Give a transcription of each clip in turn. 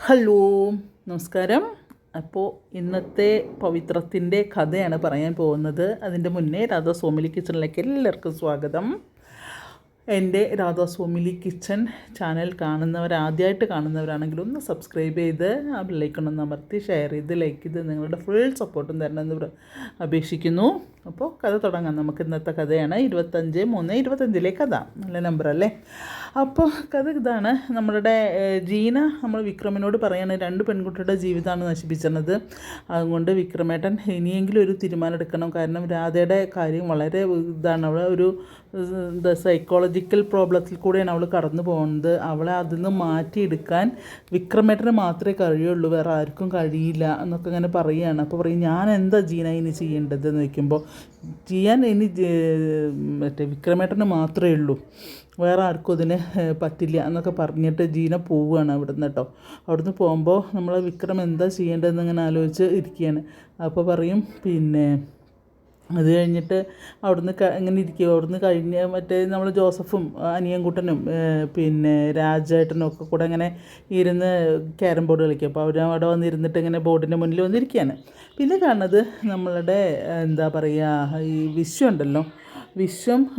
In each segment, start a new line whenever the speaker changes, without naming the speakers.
Hello നമസ്കാരം. അപ്പോൾ ഇന്നത്തെ പവിത്രത്തിന്റെ കഥയാണ് പറയാൻ പോകുന്നത്. അതിന്റെ മുന്നേ രാധാ സോമിലി കിച്ചണിലേക്ക് എല്ലാവർക്കും സ്വാഗതം. എന്റെ രാധാ സോമിലി കിച്ചൺ ചാനൽ കാണുന്നവർ ആദ്യമായിട്ട് കാണുന്നവരാണെങ്കിൽ ഒന്ന് സബ്സ്ക്രൈബ് ചെയ്ത് ആ ബെല്ലൈക്കൺ അമർത്തി ഷെയർ ചെയ്ത് ലൈക്ക് ചെയ്ത് നിങ്ങളുടെ ഫുൾ സപ്പോർട്ടും തരണമെന്ന് അപേക്ഷിക്കുന്നു. അപ്പോൾ കഥ തുടങ്ങാം. നമുക്ക് ഇന്നത്തെ കഥയാണ് ഇരുപത്തഞ്ച് മൂന്ന് ഇരുപത്തഞ്ചിലെ കഥ. നല്ല നമ്പർ അല്ലേ? അപ്പോൾ കഥ ഇതാണ്. നമ്മളുടെ ജീന നമ്മൾ വിക്രമിനോട് പറയാണ് രണ്ട് പെൺകുട്ടിയുടെ ജീവിതമാണ് നശിപ്പിച്ചിരുന്നത് അതുകൊണ്ട് വിക്രമേട്ടൻ ഇനിയെങ്കിലും ഒരു തീരുമാനം എടുക്കണം. കാരണം രാധയുടെ കാര്യം വളരെ ഇതാണ്. അവൾ ഒരു സൈക്കോളജിക്കൽ പ്രോബ്ലത്തിൽ കൂടെയാണ് അവൾ കടന്നു പോകുന്നത്. അവളെ അതിൽ നിന്ന് മാറ്റിയെടുക്കാൻ വിക്രമേട്ടന് മാത്രമേ കഴിയുള്ളൂ. വേറെ ആർക്കും കഴിയില്ല എന്നൊക്കെ ഇങ്ങനെ പറയുകയാണ് അപ്പോൾ പറയും ഞാൻ എന്താ ജീന ഇനി ചെയ്യേണ്ടതെന്ന് ചോദിക്കുമ്പോൾ ചെയ്യാൻ ഇനി മറ്റേ വിക്രമേട്ടന് മാത്രമേ ഉള്ളൂ. വേറെ ആർക്കും ഇതിന് പറ്റില്ല എന്നൊക്കെ പറഞ്ഞിട്ട് ജീന പോവുകയാണ് അവിടുന്ന് കേട്ടോ. അവിടുന്ന് പോകുമ്പോൾ നമ്മൾ വിക്രം എന്താ ചെയ്യേണ്ടതെന്ന് ഇങ്ങനെ ആലോചിച്ച് ഇരിക്കുകയാണ്. അപ്പോൾ പറയും പിന്നെ അത് കഴിഞ്ഞിട്ട് അവിടുന്ന് ക ഇങ്ങനെ ഇരിക്കും അവിടുന്ന് കഴിഞ്ഞ് മറ്റേ നമ്മൾ ജോസഫും അനിയൻകുട്ടനും പിന്നെ രാജേട്ടനും ഒക്കെ കൂടെ ഇങ്ങനെ ഇരുന്ന് ക്യാരം ബോർഡ് കളിക്കും. അപ്പോൾ അവർ അവിടെ വന്നിരുന്നിട്ട് ഇങ്ങനെ ബോർഡിന്റെ മുന്നിൽ വന്നിരിക്കുകയാണ്. പിന്നെ കാണുന്നത് നമ്മളുടെ എന്താ പറയുക ഈ വിശ്വം ഉണ്ടല്ലോ. വിശ്വം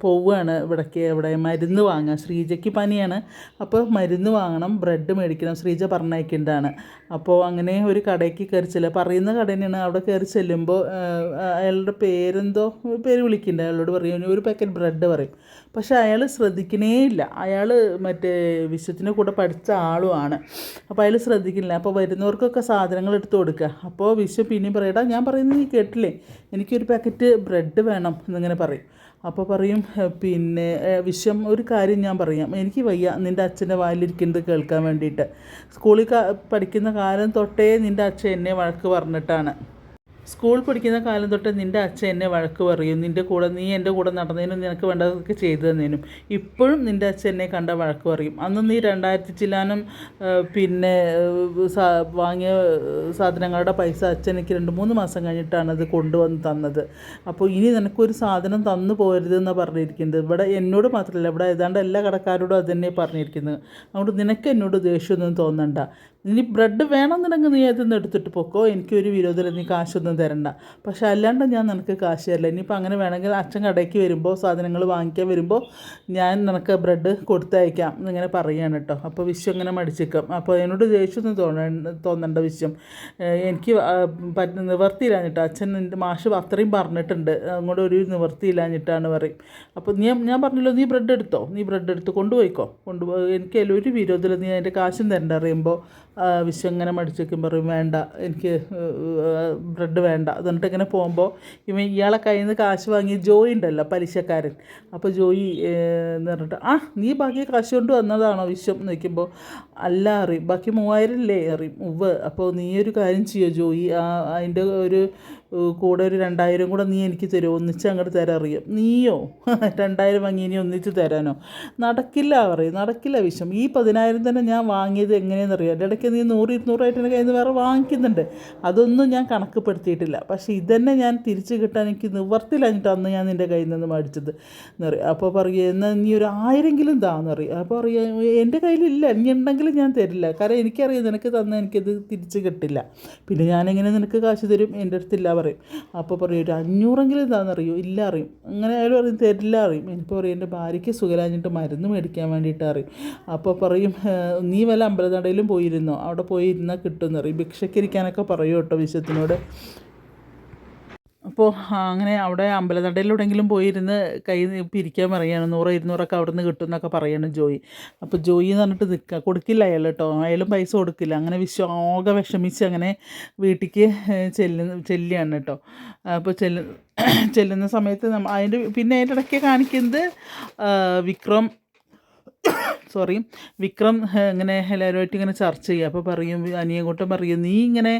പോവുകയാണ് ഇവിടേക്ക്. ഇവിടെ മരുന്ന് വാങ്ങാൻ. ശ്രീജയ്ക്ക് പനിയാണ്. അപ്പോൾ മരുന്ന് വാങ്ങണം ബ്രെഡ് മേടിക്കണം ശ്രീജ പറഞ്ഞയക്കേണ്ടതാണ്. അപ്പോൾ അങ്ങനെ ഒരു കടയ്ക്ക് കയറി ചെല്ലുക. പറയുന്ന കട തന്നെയാണ്. അവിടെ കയറി ചെല്ലുമ്പോൾ അയാളുടെ പേരെന്തോ പേര് വിളിക്കുന്നുണ്ട്. അയാളോട് പറയും ഒരു പാക്കറ്റ് ബ്രെഡ് പറയും. പക്ഷേ അയാൾ ശ്രദ്ധിക്കണേ ഇല്ല അയാൾ മറ്റേ വിശ്വത്തിന്റെ കൂടെ പഠിച്ച ആളുമാണ്. അപ്പോൾ അയാൾ ശ്രദ്ധിക്കുന്നില്ല അപ്പോൾ വരുന്നവർക്കൊക്കെ സാധനങ്ങൾ എടുത്ത് കൊടുക്കുക. അപ്പോൾ വിശ്വം പിന്നെയും പറയടാ ഞാൻ പറയുന്നത് നീ കേട്ടില്ലേ? എനിക്കൊരു പാക്കറ്റ് ബ്രെഡ് വേണം എന്നിങ്ങനെ പറയും. അപ്പോൾ പറയും പിന്നെ വിശ്വം ഒരു കാര്യം ഞാൻ പറയാം. എനിക്ക് വയ്യ നിന്റെ അച്ഛന്റെ വായിലിരിക്കുന്നത് കേൾക്കാൻ വേണ്ടിയിട്ട്. സ്കൂളിൽ പഠിക്കുന്ന കാലം തൊട്ടേ നിന്റെ അച്ഛൻ എന്നെ വഴക്ക് പറഞ്ഞിട്ടാണ്. സ്കൂൾ പഠിക്കുന്ന കാലം തൊട്ട് നിന്റെ അച്ഛൻ എന്നെ വഴക്ക് പറയും. നിന്റെ കൂടെ നീ എന്റെ കൂടെ നടന്നതിനും നിനക്ക് വേണ്ടതൊക്കെ ചെയ്തു തന്നതിനും ഇപ്പോഴും നിന്റെ അച്ഛൻ എന്നെ കണ്ട വഴക്ക് പറയും. അന്ന് നീ രണ്ടായിരത്തി ചില്ലാനും പിന്നെ വാങ്ങിയ സാധനങ്ങളുടെ പൈസ അച്ഛൻ എനിക്ക് രണ്ട് മൂന്ന് മാസം കഴിഞ്ഞിട്ടാണ് അത് കൊണ്ടുവന്ന് തന്നത്. അപ്പോൾ ഇനി നിനക്കൊരു സാധനം തന്നു പോരുതെന്നാണ് പറഞ്ഞിരിക്കുന്നത്. ഇവിടെ എന്നോട് മാത്രമല്ല ഇവിടെ ഏതാണ്ട് എല്ലാ കടക്കാരോടും അത് തന്നെ പറഞ്ഞിരിക്കുന്നത്. അതുകൊണ്ട് നിനക്ക് എന്നോട് ദേഷ്യമൊന്നും തോന്നണ്ട. ഇനി ബ്രെഡ് വേണമെന്നുണ്ടെങ്കിൽ നീ അതൊന്നും എടുത്തിട്ട് പൊക്കോ. എനിക്കൊരു വിരോധമില്ല. നീ കാശൊന്നും തരണ്ട. പക്ഷെ അല്ലാണ്ട് ഞാൻ നിനക്ക് കാശ് തരില്ല. ഇനിയിപ്പോൾ അങ്ങനെ വേണമെങ്കിൽ അച്ഛൻ കടയ്ക്ക് വരുമ്പോൾ സാധനങ്ങൾ വാങ്ങിക്കാൻ വരുമ്പോൾ ഞാൻ നിനക്ക് ബ്രെഡ് കൊടുത്തയക്കാം എന്നിങ്ങനെ പറയുകയാണ് കേട്ടോ. അപ്പോൾ വിശ്വം ഇങ്ങനെ മടിച്ചേക്കാം അപ്പോൾ എന്നോട് ദേഷ്യമൊന്നും തോന്നേണ്ട തോന്നേണ്ട വിശ്വം. എനിക്ക് നിവർത്തിയില്ലാഞ്ഞിട്ട്. അച്ഛൻ എന്റെ മാഷ് അത്രയും പറഞ്ഞിട്ടുണ്ട്. അങ്ങോട്ട് ഒരു നിവർത്തിയില്ലാഞ്ഞിട്ടാണ് പറയും. അപ്പോൾ നീ ഞാൻ പറഞ്ഞല്ലോ നീ ബ്രെഡ് എടുത്തോ? നീ ബ്രെഡ് എടുത്ത് കൊണ്ടുപോയിക്കോ? കൊണ്ടുപോയി എനിക്ക് ഒരു വിരോധമില്ല. നീ അതിന്റെ കാശും തരണ്ട അറിയുമ്പോൾ വിശ്വം ഇങ്ങനെ മടിച്ചേക്കും പറയും വേണ്ട. എനിക്ക് ബ്രെഡ് വേണ്ട. എന്നിട്ട് ഇങ്ങനെ പോകുമ്പോൾ ഇവൻ ഇയാളെ കയ്യിൽ നിന്ന് കാശ് വാങ്ങി ജോയി ഉണ്ടല്ലോ പലിശക്കാരൻ. അപ്പോൾ ജോയി എന്ന് പറഞ്ഞിട്ട് ആ നീ ബാക്കി കാശ് കൊണ്ട് വന്നതാണോ വിശ്വം? എന്ന് വയ്ക്കുമ്പോൾ അല്ല അറിയും ബാക്കി മൂവായിരം അല്ലേ അറിയും ഉവ്വ്. അപ്പോൾ നീ ഒരു കാര്യം ചെയ്യോ ജോയി? ആ അതിന്റെ ഒരു കൂടെ ഒരു രണ്ടായിരം കൂടെ നീ എനിക്ക് തരുമോ? ഒന്നിച്ച് അങ്ങോട്ട് തരാൻ അറിയാം നീയോ രണ്ടായിരം വാങ്ങി ഇനി ഒന്നിച്ച് തരാനോ? നടക്കില്ല പറയും. നടക്കില്ല വിഷം ഈ പതിനായിരം തന്നെ ഞാൻ വാങ്ങിയത് എങ്ങനെയെന്ന് അറിയാം? ഇടയ്ക്ക് നീ നൂറ് ഇരുന്നൂറായിട്ട് കയ്യിൽ നിന്ന് വേറെ വാങ്ങിക്കുന്നുണ്ട്. അതൊന്നും ഞാൻ കണക്കപ്പെടുത്തിയിട്ടില്ല. പക്ഷേ ഇതന്നെ ഞാൻ തിരിച്ച് കിട്ടാൻ എനിക്ക് നിവർത്തിലഞ്ഞിട്ട് അന്ന് ഞാൻ നിന്റെ കയ്യിൽ നിന്ന് മേടിച്ചത് എന്ന് പറയും. അപ്പോൾ പറയുക എന്നാൽ നീ ഒരു ആയിരെങ്കിലും താന്ന് പറയും. അപ്പോൾ പറയുക എന്റെ കയ്യിലില്ല. ഇനി ഉണ്ടെങ്കിലും ഞാൻ തരില്ല. കാരണം എനിക്കറിയാം നിനക്ക് തന്ന എനിക്കത് തിരിച്ച് കിട്ടില്ല. പിന്നെ ഞാനെങ്ങനെ നിനക്ക് കാശ് തരും? എന്റെ അടുത്തില്ല പറയും. അപ്പോൾ പറയും ഒരു അഞ്ഞൂറെങ്കിലും ഇതാണെന്നറിയോ? ഇല്ല അറിയും അങ്ങനെ അയാൾ പറയും തരില്ല അറിയും എനിക്ക് പറയും എന്റെ ഭാര്യയ്ക്ക് സുഖരാഞ്ഞിട്ട് മരുന്ന് മേടിക്കാൻ വേണ്ടിയിട്ട് അറിയും അപ്പോൾ പറയും നീ വല്ല അമ്പലനടയിലും പോയിരുന്നോ? അവിടെ പോയി ഇരുന്നാൽ കിട്ടുമെന്ന് അറിയും ഭിക്ഷയ്ക്കിരിക്കാനൊക്കെ പറയും കേട്ടോ വിശ്വത്തിനോട്. അപ്പോൾ അങ്ങനെ അവിടെ അമ്പലത്തടയിലൂടെങ്കിലും പോയിരുന്ന് കൈ പിരിക്കാൻ പറയുകയാണ്. നൂറ് ഇരുന്നൂറൊക്കെ അവിടെ നിന്ന് കിട്ടും എന്നൊക്കെ പറയണം ജോയി. അപ്പോൾ ജോയി എന്ന് പറഞ്ഞിട്ട് നിൽക്കുക കൊടുക്കില്ല അയാൾ കേട്ടോ അയാളും പൈസ കൊടുക്കില്ല. അങ്ങനെ വിശ്വാക വിഷമിച്ച് അങ്ങനെ വീട്ടിലേക്ക് ചെല്ലുന്ന ചെല്ലുകയാണ് കേട്ടോ അപ്പോൾ ചെല്ലു ചെല്ലുന്ന സമയത്ത് നമ്മൾ അതിന്റെ പിന്നെ അതിന്റെ ഇടയ്ക്ക് കാണിക്കുന്നത് വിക്രം സോറി വിക്രം ഇങ്ങനെ എല്ലാവരുമായിട്ട് ഇങ്ങനെ ചർച്ച ചെയ്യുക. അപ്പോൾ പറയും അനിയൻകുട്ടൻ പറയും നീ ഇങ്ങനെ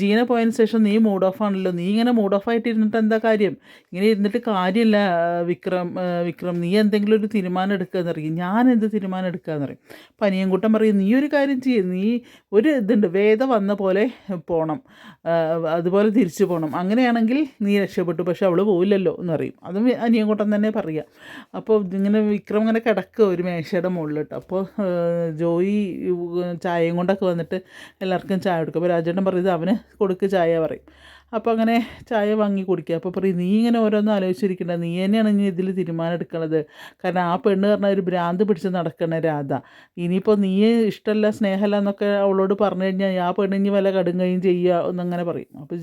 ജീന പോയതിന് ശേഷം നീ മൂഡ് ഓഫ് ആണല്ലോ. നീ ഇങ്ങനെ മൂഡ് ഓഫ് ആയിട്ട് ഇരുന്നിട്ട് എന്താ കാര്യം? ഇങ്ങനെ ഇരുന്നിട്ട് കാര്യമില്ല വിക്രം വിക്രം നീ എന്തെങ്കിലും ഒരു തീരുമാനം എടുക്കുകയെന്ന് അറിയും ഞാൻ എന്ത് തീരുമാനം എടുക്കുകയെന്ന് പറയും. അപ്പോൾ അനിയൻകുട്ടൻ പറയും നീ ഒരു കാര്യം ചെയ്യും. നീ ഒരു ഇതുണ്ട് വേദ വന്ന പോലെ പോകണം അതുപോലെ തിരിച്ചു പോകണം അങ്ങനെയാണെങ്കിൽ നീ രക്ഷപ്പെട്ടു പക്ഷെ അവൾ പോയില്ലല്ലോ എന്ന് പറയും. അതും അനിയൻകുട്ടൻ തന്നെ പറയുക. അപ്പോൾ ഇങ്ങനെ വിക്രം ഇങ്ങനെ കിടക്കുക ഒരു മേശയുടെ മുകളിൽ കേട്ടോ. അപ്പോൾ ജോയി ചായയും കൊണ്ടൊക്കെ വന്നിട്ട് എല്ലാവർക്കും ചായ കൊടുക്കും. അപ്പോൾ രാജേട്ടൻ പറയുന്നത് അവന് കൊടുക്ക് ചായ പറയും. അപ്പോൾ അങ്ങനെ ചായ വാങ്ങി കുടിക്കുക. അപ്പോൾ പറയും നീ ഇങ്ങനെ ഓരോന്നും ആലോചിച്ചിരിക്കേണ്ട. നീ തന്നെയാണ് ഇനി ഇതിൽ തീരുമാനം എടുക്കുന്നത് കാരണം ആ പെണ്ണ് പറഞ്ഞ ഒരു ഭ്രാന്ത് പിടിച്ച് നടക്കണ രാധ. ഇനിയിപ്പോൾ നീ ഇഷ്ടമല്ല സ്നേഹമല്ല എന്നൊക്കെ അവളോട് പറഞ്ഞു കഴിഞ്ഞാൽ ആ പെണ്ണ് ഇനി വല്ല കടുങ്ങുകയും ചെയ്യുക എന്നങ്ങനെ പറയും. അപ്പോൾ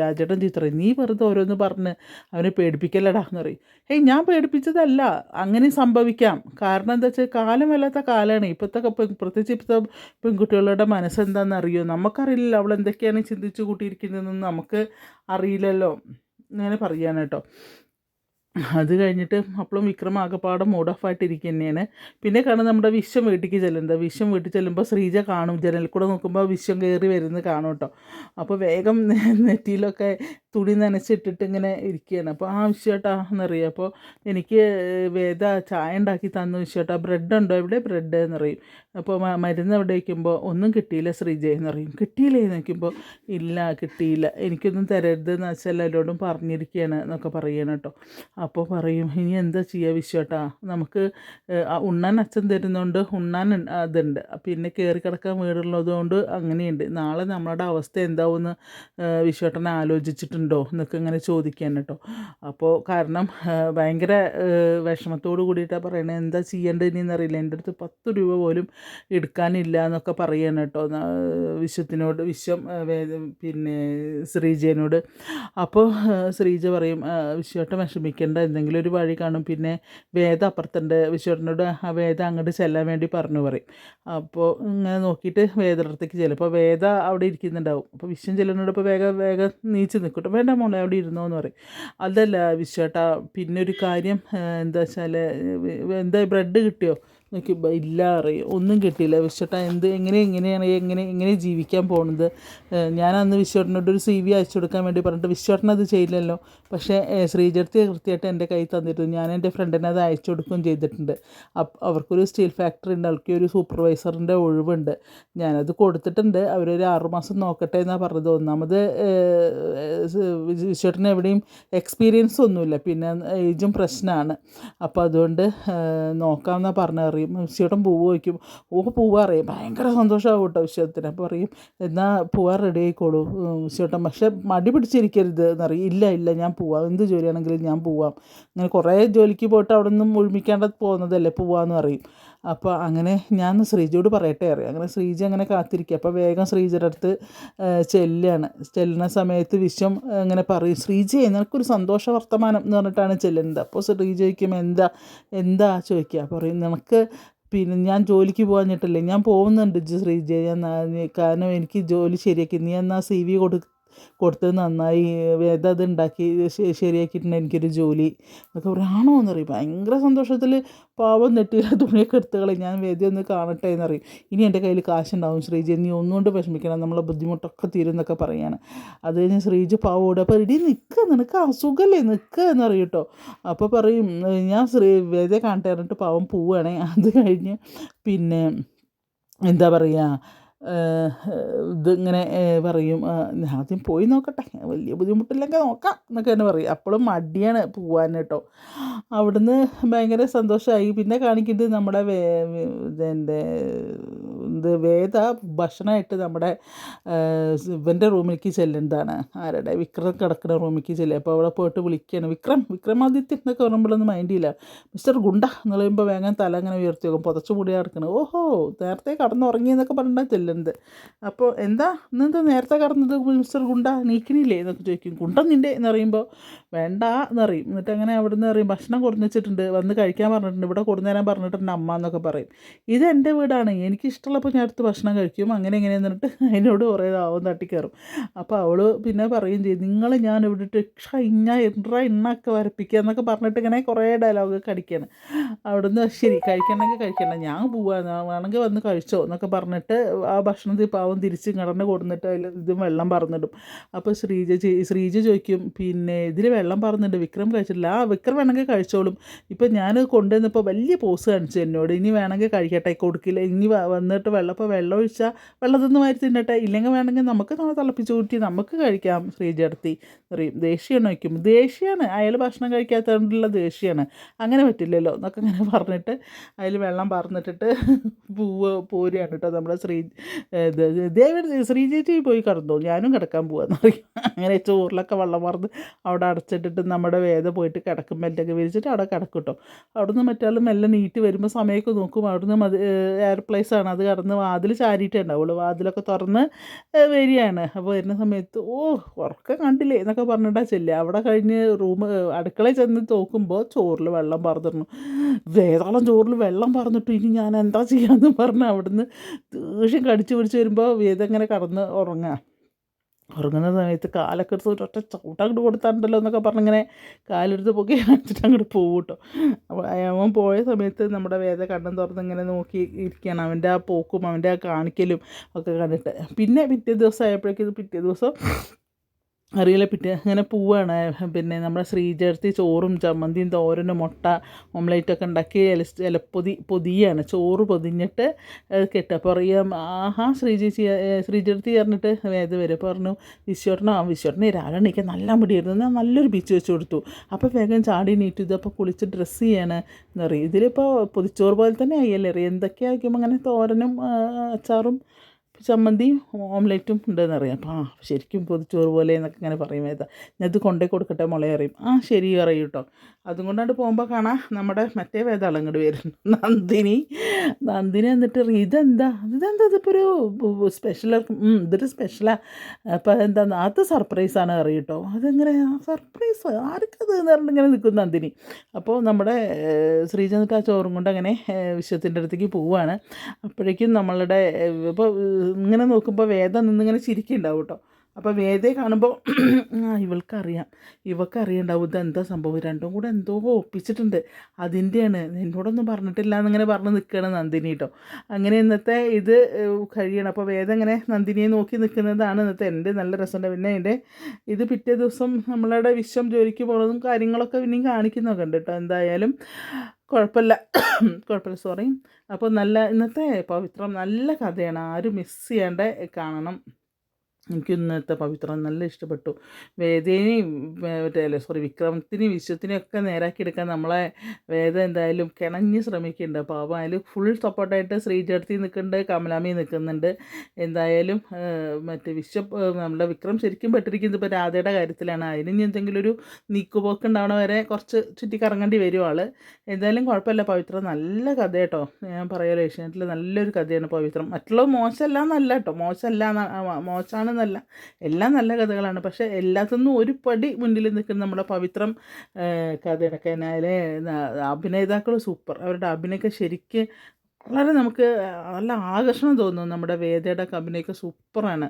രാജേട്ടൻ ചിത്ര നീ വെറുതെ ഓരോന്ന് പറഞ്ഞ് അവനെ പേടിപ്പിക്കല്ലടാ എന്ന് പറയും. ഏയ് ഞാൻ പേടിപ്പിച്ചതല്ല. അങ്ങനെ സംഭവിക്കാം. കാരണം എന്താ വെച്ചാൽ കാലം വല്ലാത്ത കാലമാണ് ഇപ്പോഴത്തെ പ്രത്യേകിച്ച് ഇപ്പോഴത്തെ പെൺകുട്ടികളുടെ മനസ്സെന്താണെന്ന് അറിയോ നമുക്കറിയില്ല അവൾ എന്തൊക്കെയാണ് ചിന്തിച്ചു കൂട്ടിയിരിക്കുന്നതെന്ന്. നമുക്ക് അറിയില്ലല്ലോ. അങ്ങനെ പറയാണ് കേട്ടോ അത് കഴിഞ്ഞിട്ട് അപ്പോഴും വിക്രം ആകെപ്പാടെ മൂഡ് ഓഫ് ആയിട്ടിരിക്കുക തന്നെയാണ് പിന്നെ കാണും നമ്മുടെ വിശ്വം വീട്ടിലേക്ക് ചെല്ലുന്നത്. വിശ്വം വീട്ടിൽ ചെല്ലുമ്പോൾ ശ്രീജ കാണും. ജനലിൽ കൂടെ നോക്കുമ്പോൾ വിശ്വം കയറി വരുന്നത് കാണും കേട്ടോ അപ്പോൾ വേഗം നെറ്റിയിലൊക്കെ തുണി നനച്ചിട്ടിട്ട് ഇങ്ങനെ ഇരിക്കുകയാണ് അപ്പോൾ ആ വിശ്വട്ടാ എന്നറിയാം. അപ്പോൾ എനിക്ക് വേദ ചായ ഉണ്ടാക്കി തന്നു വിശ്വട്ടാ. ബ്രെഡ് ഉണ്ടോ എവിടെ ബ്രെഡ് എന്നറിയും. അപ്പോൾ മരുന്ന് അവിടെ വയ്ക്കുമ്പോൾ ഒന്നും കിട്ടിയില്ല ശ്രീജ എന്ന് പറയും. കിട്ടിയില്ലേ എന്ന് വയ്ക്കുമ്പോൾ ഇല്ല കിട്ടിയില്ല. എനിക്കൊന്നും തരരുത് എന്ന് വെച്ചാൽ എല്ലാവരോടും പറഞ്ഞിരിക്കുകയാണ് എന്നൊക്കെ പറയണം കേട്ടോ. അപ്പോൾ പറയും ഇനി എന്താ ചെയ്യുക വിശ്വട്ടാ? നമുക്ക് ഉണ്ണാൻ അച്ഛൻ തരുന്നതുകൊണ്ട് ഉണ്ണാൻ അതുണ്ട്. പിന്നെ കയറി കിടക്കാൻ വീടുള്ളതുകൊണ്ട് അങ്ങനെയുണ്ട്. നാളെ നമ്മളുടെ അവസ്ഥ എന്താവുമെന്ന് വിശ്വട്ടനെ ആലോചിച്ചിട്ടുണ്ടോ? എന്നൊക്കെ ഇങ്ങനെ ചോദിക്കാൻ കേട്ടോ. അപ്പോൾ കാരണം ഭയങ്കര വിഷമത്തോടു വിഷമത്തോട് കൂടിയിട്ടാണ് പറയണത്. എന്താ ചെയ്യേണ്ടത് ഇനിയെന്നറിയില്ല. എന്റെ അടുത്ത് പത്ത് രൂപ പോലും എടുക്കാനില്ല എന്നൊക്കെ പറയുകയാണ് കേട്ടോ വിശ്വത്തിനോട് വിശ്വം പിന്നെ ശ്രീജയനോട് അപ്പോൾ ശ്രീജ പറയും വിശ്വട്ടം വിഷമിക്കേണ്ട എന്തെങ്കിലും ഒരു വഴി കാണും. പിന്നെ വേദ അപ്പുറത്തുണ്ട്. വിശ്വട്ടനോട് ആ വേദ അങ്ങോട്ട് ചെല്ലാൻ വേണ്ടി പറഞ്ഞു പറയും. അപ്പോൾ ഇങ്ങനെ നോക്കിയിട്ട് വേദത്തേക്ക് ചെല്ലും. അപ്പോൾ വേദ അവിടെ ഇരിക്കുന്നുണ്ടാവും. അപ്പോൾ വിശ്വം ചെല്ലുന്നോട് ഇപ്പോൾ വേഗം വേഗം നീച്ച് നിൽക്കട്ടെ. വേണ്ട മോളെ അവിടെ ഇരുന്നോ എന്ന് പറയും. അതല്ല വിശ്വട്ട പിന്നെ ഒരു കാര്യം എന്താ വെച്ചാൽ എന്താ ബ്രെഡ് കിട്ടിയോ? നോക്കിയപ്പോൾ ഇല്ല അറിയും ഒന്നും കിട്ടിയില്ല. വിശ്വട്ട എന്ത് എങ്ങനെ എങ്ങനെയാണ് എങ്ങനെ എങ്ങനെ ജീവിക്കാൻ പോകുന്നത് ഞാൻ അന്ന് വിശ്വട്ടനോട് ഒരു സി വി അയച്ചു കൊടുക്കാൻ വേണ്ടി പറഞ്ഞിട്ട് വിശ്വട്ടൻ അത് ചെയ്യില്ലല്ലോ. പക്ഷേ ശ്രീജർത്തി കൃത്യമായിട്ട് എന്റെ കയ്യിൽ തന്നിരുന്നു. ഞാൻ എന്റെ ഫ്രണ്ടിനെ അത് അയച്ചു കൊടുക്കുകയും ചെയ്തിട്ടുണ്ട്. അപ്പം അവർക്കൊരു സ്റ്റീൽ ഫാക്ടറി ഉണ്ട്. അവർക്ക് ഒരു സൂപ്പർവൈസറിന്റെ ഒഴിവുണ്ട്. ഞാനത് കൊടുത്തിട്ടുണ്ട്. അവരൊരു ആറുമാസം നോക്കട്ടെ എന്നാണ് പറഞ്ഞത്. ഒന്നാമത് വിശ്വട്ടന് എവിടെയും എക്സ്പീരിയൻസ് ഒന്നുമില്ല. പിന്നെ ഏജും പ്രശ്നമാണ്. അപ്പോൾ അതുകൊണ്ട് നോക്കാമെന്നാണ് പറഞ്ഞ അറിയും വിശ്വട്ടൻ പൂവ് വയ്ക്കും. ഓ പൂവ് അറിയും ഭയങ്കര സന്തോഷമാവും കേട്ടോ വിശ്വത്തിന്. അപ്പോൾ പറയും എന്നാൽ പൂവാ റെഡി ആയിക്കോളൂ ഉം, പക്ഷേ മടി പിടിച്ചിരിക്കരുത്. എന്നറിയും ഇല്ല ഇല്ല ഞാൻ പോവാം. എന്ത് ജോലിയാണെങ്കിലും ഞാൻ പോവാം. അങ്ങനെ കുറേ ജോലിക്ക് പോയിട്ട് അവിടെ നിന്നും ഒഴിമിക്കാണ്ട് പോകുന്നതല്ലേ പോവാന്ന് പറയും. അപ്പോൾ അങ്ങനെ ഞാൻ ശ്രീജയോട് പറയട്ടെ അറിയാം. അങ്ങനെ ശ്രീജ അങ്ങനെ കാത്തിരിക്കുക. അപ്പോൾ വേഗം ശ്രീജയുടെ അടുത്ത് ചെല്ലുകയാണ് ചെല്ലുന്ന സമയത്ത് വിശ്വം ഇങ്ങനെ പറയും ശ്രീജയെ നിനക്കൊരു സന്തോഷ വർത്തമാനം എന്ന് പറഞ്ഞിട്ടാണ് ചെല്ലുന്നത്. അപ്പോൾ ശ്രീജ ചോദിക്കും എന്താ എന്താ? ചോദിക്കുക. പറയും നിനക്ക് പിന്നെ ഞാൻ ജോലിക്ക് പോകാഞ്ഞിട്ടല്ലേ ഞാൻ പോകുന്നുണ്ട് ശ്രീജി. ശ്രീജയ ഞാൻ കാരണം എനിക്ക് ജോലി ശരിയാക്കി നീ എന്നാൽ സി വി കൊടു കൊടുത്തത് നന്നായി വേദ അത് ഉണ്ടാക്കി ശരിയാക്കിയിട്ടുണ്ട് എനിക്കൊരു ജോലി എന്നൊക്കെ പറയും ആണോ എന്നറിയും ഭയങ്കര സന്തോഷത്തിൽ പാവം നെറ്റിയിലെ തുണിയൊക്കെ എടുത്തുകളെ ഞാൻ വേദി ഒന്ന് കാണട്ടെ എന്നറിയും. ഇനി എന്റെ കയ്യിൽ കാശുണ്ടാവും. ശ്രീജി നീ ഒന്നുകൊണ്ട് വിഷമിക്കണം. നമ്മളെ ബുദ്ധിമുട്ടൊക്കെ തീരും എന്നൊക്കെ പറയാണ്. അത് കഴിഞ്ഞ് ശ്രീജി പാവോട് അപ്പോൾ ഇടി നിൽക്കുക നിനക്ക് അസുഖമല്ലേ നിൽക്കുക എന്നറിയും കേട്ടോ അപ്പോൾ പറയും "ഏഹ് ഞാൻ ശ്രീ വേദയെ കാണട്ടെ പറഞ്ഞിട്ട് പാവം പോവുകയാണേ അത് കഴിഞ്ഞ് പിന്നെ എന്താ പറയുക ഇതിങ്ങനെ പറയും ആദ്യം പോയി നോക്കട്ടെ വലിയ ബുദ്ധിമുട്ടില്ലെങ്കിൽ നോക്കാം എന്നൊക്കെ തന്നെ പറയും. അപ്പോഴും മടിയാണ് പോവാൻ കേട്ടോ. അവിടുന്ന് ഭയങ്കര സന്തോഷമായി പിന്നെ കാണിക്കുന്നത് നമ്മുടെ വേ ഇതെന്റെ ഇത് വേദ ഭക്ഷണമായിട്ട് നമ്മുടെ ഇവന്റെ റൂമിലേക്ക് ചെല്ലേണ്ടതാണ്. ആരുടെ? വിക്രം കിടക്കുന്ന റൂമിലേക്ക് ചെല്ലുക അപ്പോൾ അവിടെ പോയിട്ട് വിളിക്കുകയാണ്. വിക്രം വിക്രമാദിത്യൻ എന്നൊക്കെ പറയുമ്പോഴൊന്നും മൈൻഡില്ല മിസ്റ്റർ ഗുണ്ട എന്ന് പറയുമ്പോൾ വേഗം തല അങ്ങനെ ഉയർത്തി വെക്കും പുതച്ചു മൂടി കിടക്കണം ഓഹോ നേരത്തെ കടന്നുറങ്ങി എന്നൊക്കെ പറഞ്ഞിട്ടാണ് ചെല്ലുന്നത് അപ്പോൾ എന്താ? ഇന്നെന്താ നേരത്തെ കടന്നത് മിസ്റ്റർ ഗുണ്ട? നീക്കണില്ലേ എന്നൊക്കെ ചോദിക്കും. ഗുണ്ട നിന്റെ എന്ന് പറയുമ്പോൾ വേണ്ട എന്നറിയും എന്നിട്ട് അങ്ങനെ അവിടെ നിന്ന് അറിയും ഭക്ഷണം കൊടുന്ന് വെച്ചിട്ടുണ്ട്. വന്ന് കഴിക്കാൻ പറഞ്ഞിട്ടുണ്ട്. ഇവിടെ കൊടുന്നു തരാൻ പറഞ്ഞിട്ടുണ്ട് അമ്മ എന്നൊക്കെ പറയും. ഇത് എന്റെ വീടാണ്. എനിക്ക് ഇഷ്ടമുള്ളപ്പോൾ ഞാൻ അടുത്ത് ഭക്ഷണം കഴിക്കും. അങ്ങനെ ഇങ്ങനെ എന്നിട്ട് അതിനോട് കുറേ ആവും തട്ടിക്കയറും. അപ്പോൾ അവൾ പിന്നെ പറയും ചെയ്യും നിങ്ങൾ ഞാൻ ഇവിടെ ഇട്ട് ഇന്ന എണ്ണ ഇണ്ണൊക്കെ വരപ്പിക്കുക എന്നൊക്കെ പറഞ്ഞിട്ട് ഇങ്ങനെ കുറേ ഡയലോഗ് അടിക്കുകയാണ്. അവിടുന്ന് ശരി കഴിക്കണമെങ്കിൽ കഴിക്കണം ഞാൻ പോവാ. വന്ന് കഴിച്ചോ എന്നൊക്കെ പറഞ്ഞിട്ട് ആ ഭക്ഷണത്തിൽ പാവം തിരിച്ച് കിടന്ന് കൊടുന്നിട്ട് അതിൽ ഇത് വെള്ളം പറന്നിടും. അപ്പോൾ ശ്രീജ ശ്രീജ ചോദിക്കും പിന്നെ ഇതിൽ വെള്ളം പറന്നിട്ട് വിക്രം കഴിച്ചിട്ടില്ല. ആ വിക്രം വേണമെങ്കിൽ കഴിച്ചോളും. ഇപ്പം ഞാൻ കൊണ്ടുവന്നപ്പോൾ വലിയ പോസ് കാണിച്ചു എന്നോട്. ഇനി വേണമെങ്കിൽ കഴിക്കട്ടെ കൊടുക്കില്ല. ഇനി വന്നിട്ട് വെള്ളം ഇപ്പോൾ വെള്ളം ഒഴിച്ചാൽ വെള്ളത്തിൽ നിന്ന് മാറ്റി തിന്നട്ടെ. ഇല്ലെങ്കിൽ വേണമെങ്കിൽ നമുക്ക് നമ്മൾ തിളപ്പിച്ച് കൂട്ടി നമുക്ക് കഴിക്കാം ശ്രീജടത്തി പറയും. ദേഷ്യമാണ് വയ്ക്കും ദേഷ്യമാണ് അയാൾ ഭക്ഷണം കഴിക്കാത്തതുകൊണ്ടുള്ള ദേഷ്യമാണ് അങ്ങനെ പറ്റില്ലല്ലോ. എന്നൊക്കെ അങ്ങനെ പറഞ്ഞിട്ട് അതിൽ വെള്ളം പറന്നിട്ടിട്ട് പൂവ് പോരുകയാണ് കേട്ടോ നമ്മുടെ ശ്രീ ദേവൻ ശ്രീജേച്ചി പോയി കിടന്നു? ഞാനും കിടക്കാൻ പോവാന്ന് പറയും. അങ്ങനെ ചോറിലൊക്കെ വെള്ളം മറന്ന് അവിടെ അടച്ചിട്ടിട്ട് നമ്മുടെ വേദ പോയിട്ട് കിടക്കും മെല്ലൊക്കെ വിരിച്ചിട്ട് അവിടെ കിടക്കും കേട്ടോ അവിടുന്ന് മറ്റാളും മെല്ലെ നീറ്റ് വരുമ്പോൾ സമയമൊക്കെ നോക്കും. അവിടുന്ന് മതി എയർപ്ലേസ് ആണ്. അത് കടന്ന് വാതിൽ ചാരിയിട്ടേ ഉണ്ടാവുള്ളൂ വാതിലൊക്കെ തുറന്ന് വരികയാണ്. അപ്പോൾ വരുന്ന സമയത്ത് ഓ ഉറക്കം കണ്ടില്ലേ എന്നൊക്കെ പറഞ്ഞിട്ടാ ചെല്ലുക. അവിടെ കഴിഞ്ഞ് റൂം അടുക്കളയിൽ ചെന്ന് തോക്കുമ്പോൾ ചോറിൽ വെള്ളം പറഞ്ഞിരുന്നു വേതാളം ചോറിൽ വെള്ളം പറഞ്ഞിട്ട് ഇനി ഞാൻ എന്താ ചെയ്യാന്ന് പറഞ്ഞ് അവിടുന്ന് ദേഷ്യം കടിച്ചു പിടിച്ച് വരുമ്പോൾ വേദങ്ങനെ കടന്ന് ഉറങ്ങുക ഉറങ്ങുന്ന സമയത്ത് കാലൊക്കെ എടുത്ത് ഒരൊറ്റ ചവിട്ട അങ്ങോട്ട് കൊടുത്താണ്ടല്ലോ എന്നൊക്കെ പറഞ്ഞിങ്ങനെ കാലെടുത്ത് പൊക്കി കാണിച്ചിട്ട് അങ്ങോട്ട് പോകും കേട്ടോ അപ്പോൾ അവൻ പോയ സമയത്ത് നമ്മുടെ വേദ കണ്ണൻ തുറന്ന് ഇങ്ങനെ നോക്കി ഇരിക്കുകയാണ് അവന്റെ ആ പോക്കും അവന്റെ ആ കാണിക്കലും ഒക്കെ കണ്ടിട്ട്. പിന്നെ പിറ്റേ ദിവസം ആയപ്പോഴേക്കും പിറ്റേ ദിവസം അറിയില്ല. പിറ്റേ അങ്ങനെ പോവുകയാണ് പിന്നെ നമ്മുടെ ശ്രീചേർത്തി ചോറും ചമ്മന്തിയും തോരനും മുട്ട ഓംലേറ്റൊക്കെ ഉണ്ടാക്കി ഇല ഇലപ്പൊതി പൊതിയാണ്. ചോറ് പൊതിഞ്ഞിട്ട് കെട്ടുക അപ്പോൾ അറിയാം ആഹാ ശ്രീജേച്ചി ശ്രീചേർത്തി പറഞ്ഞിട്ട് വേദ വരും പറഞ്ഞു വിശ്വട്ടനോ വിശ്വട്ടനെ രാവിലെ എണീക്കാൻ നല്ല മുടിയായിരുന്നു. നല്ലൊരു ബീച്ച് വെച്ച് കൊടുത്തു. അപ്പോൾ വേഗം ചാടി നീറ്റു അപ്പോൾ കുളിച്ച് ഡ്രസ്സ് ചെയ്യാണ്. എന്ന് പറയും ഇതിലിപ്പോൾ പൊതിച്ചോറ് പോലെ തന്നെ ആയില്ലേ അറിയാം. എന്തൊക്കെയാക്കുമ്പോൾ അങ്ങനെ തോരനും അച്ചാറും ചമ്മന്തിയും ഓംലെറ്റും ഉണ്ടെന്ന് അറിയാം. അപ്പോൾ ആ ശരിക്കും പൊതിച്ചോറ് പോലെ എന്നൊക്കെ ഇങ്ങനെ പറയും ഏതാ. ഞാൻ ഇത് കൊണ്ടേ കൊടുക്കട്ടെ മുള അറിയും ആ ശരി അറിയും കേട്ടോ അതും കൊണ്ടാണ്ട് പോകുമ്പോൾ കാണാം നമ്മുടെ മറ്റേ വേദാളം ഇങ്ങോട്ട് വരും. നന്ദിനി. നന്ദിനി എന്നിട്ട് ഇതെന്താ? ഇതെന്താ ഇതിപ്പോൾ ഒരു സ്പെഷ്യൽ ഇതൊരു സ്പെഷ്യലാണ് അപ്പോൾ എന്താ അത് സർപ്രൈസാണ് അറിയും കേട്ടോ അതെങ്ങനെ? സർപ്രൈസ് ആർക്കത്? എന്ന് പറഞ്ഞിട്ട് ഇങ്ങനെ നിൽക്കും നന്ദിനി. അപ്പോൾ നമ്മുടെ ശ്രീജ ആ ചോറും കൊണ്ട് അങ്ങനെ വിശ്വത്തിന്റെ അടുത്തേക്ക് പോവുകയാണ് അപ്പോഴേക്കും നമ്മളുടെ ഇപ്പോൾ ഇങ്ങനെ നോക്കുമ്പോൾ വേദം നിന്നിങ്ങനെ ചിരിക്കുന്നുണ്ടാവും കേട്ടോ അപ്പോൾ വേദയെ കാണുമ്പോൾ ഇവൾക്കറിയാം. ഇവൾക്കറിയണ്ടാവും ഇത് എന്താ സംഭവം? രണ്ടും കൂടെ എന്തോ ഒപ്പിച്ചിട്ടുണ്ട് അതിന്റെയാണ് എന്നോടൊന്നും പറഞ്ഞിട്ടില്ല എന്നിങ്ങനെ പറഞ്ഞ് നിൽക്കുകയാണ് നന്ദിനി കേട്ടോ അങ്ങനെ ഇന്നത്തെ ഇത് കഴിയണം. അപ്പോൾ വേദ ഇങ്ങനെ നന്ദിനിയെ നോക്കി നിൽക്കുന്നതാണ് ഇന്നത്തെ എന്റെ നല്ല രസമുണ്ട്. പിന്നെ എന്റെ ഇത് പിറ്റേ ദിവസം നമ്മളുടെ വിശ്വം ജോലിക്ക് പോകുന്നതും കാര്യങ്ങളൊക്കെ പിന്നെയും കാണിക്കുന്നൊക്കെ ഉണ്ട് കേട്ടോ എന്തായാലും കുഴപ്പമില്ല. കുഴപ്പമില്ല. സോറി അപ്പോൾ നല്ല ഇന്നത്തെ പവിത്രം നല്ല കഥയാണ്. ആരും മിസ് ചെയ്യാണ്ട് കാണണം. എനിക്ക് ഇന്നത്തെ പവിത്രം നല്ല ഇഷ്ടപ്പെട്ടു. വേദേനെയും മറ്റേ സോറി വിക്രമത്തിനെയും വിശ്വത്തിനെയും ഒക്കെ നേരാക്കി എടുക്കാൻ നമ്മളെ വേദ എന്തായാലും കിണഞ്ഞ് ശ്രമിക്കുന്നുണ്ട്. പാവം അതിൽ ഫുൾ സപ്പോർട്ടായിട്ട് ശ്രീചേർത്തി നിൽക്കുന്നുണ്ട് കമലാമി നിൽക്കുന്നുണ്ട്. എന്തായാലും മറ്റേ വിശ്വ ഏഹ്, നമ്മുടെ വിക്രം ശരിക്കും പെട്ടിരിക്കുന്നത് ഇപ്പോൾ രാധയുടെ കാര്യത്തിലാണ്. അതിന് ഇനി എന്തെങ്കിലും ഒരു നീക്കുപോക്ക് ഉണ്ടാവണ വരെ കുറച്ച് ചുറ്റി കറങ്ങേണ്ടി വരും ആൾ എന്തായാലും കുഴപ്പമില്ല പവിത്രം നല്ല കഥ കേട്ടോ ഞാൻ പറയാലോ ഏഷ്യാനെറ്റിൽ നല്ലൊരു കഥയാണ് പവിത്രം. മറ്റുള്ളത് മോശമല്ല എന്നല്ല കേട്ടോ. മോശമല്ല എന്ന- മോശമാണെന്നല്ല എല്ലാം നല്ല കഥകളാണ്. പക്ഷേ എല്ലാത്തൊന്നും ഒരു പടി മുന്നിൽ നിൽക്കുന്ന നമ്മുടെ പവിത്രം കഥയൊക്കെ അതിലെ അഭിനേതാക്കൾ സൂപ്പർ. അവരുടെ അഭിനയൊക്കെ ശരിക്ക് വളരെ നമുക്ക് നല്ല ആകർഷണം തോന്നും. നമ്മുടെ വേദയുടെ കമ്പനിയൊക്കെ സൂപ്പറാണ്.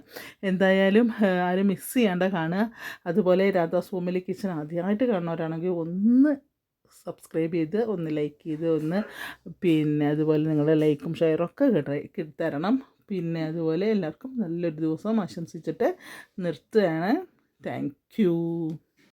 എന്തായാലും ആരും മിസ് ചെയ്യാണ്ട് കാണുക. അതുപോലെ രാധാസ് ഫാമിലി കിച്ചൺ ആദ്യമായിട്ട് കാണുന്നവരാണെങ്കിൽ ഒന്ന് സബ്സ്ക്രൈബ് ചെയ്ത് ഒന്ന് ലൈക്ക് ചെയ്ത് ഒന്ന് പിന്നെ അതുപോലെ നിങ്ങളുടെ ലൈക്കും ഷെയറും ഒക്കെ കിട്ട തരണം. പിന്നെ അതുപോലെ എല്ലാവർക്കും നല്ലൊരു ദിവസം ആശംസിച്ചിട്ട് നിർത്തുകയാണ്. താങ്ക്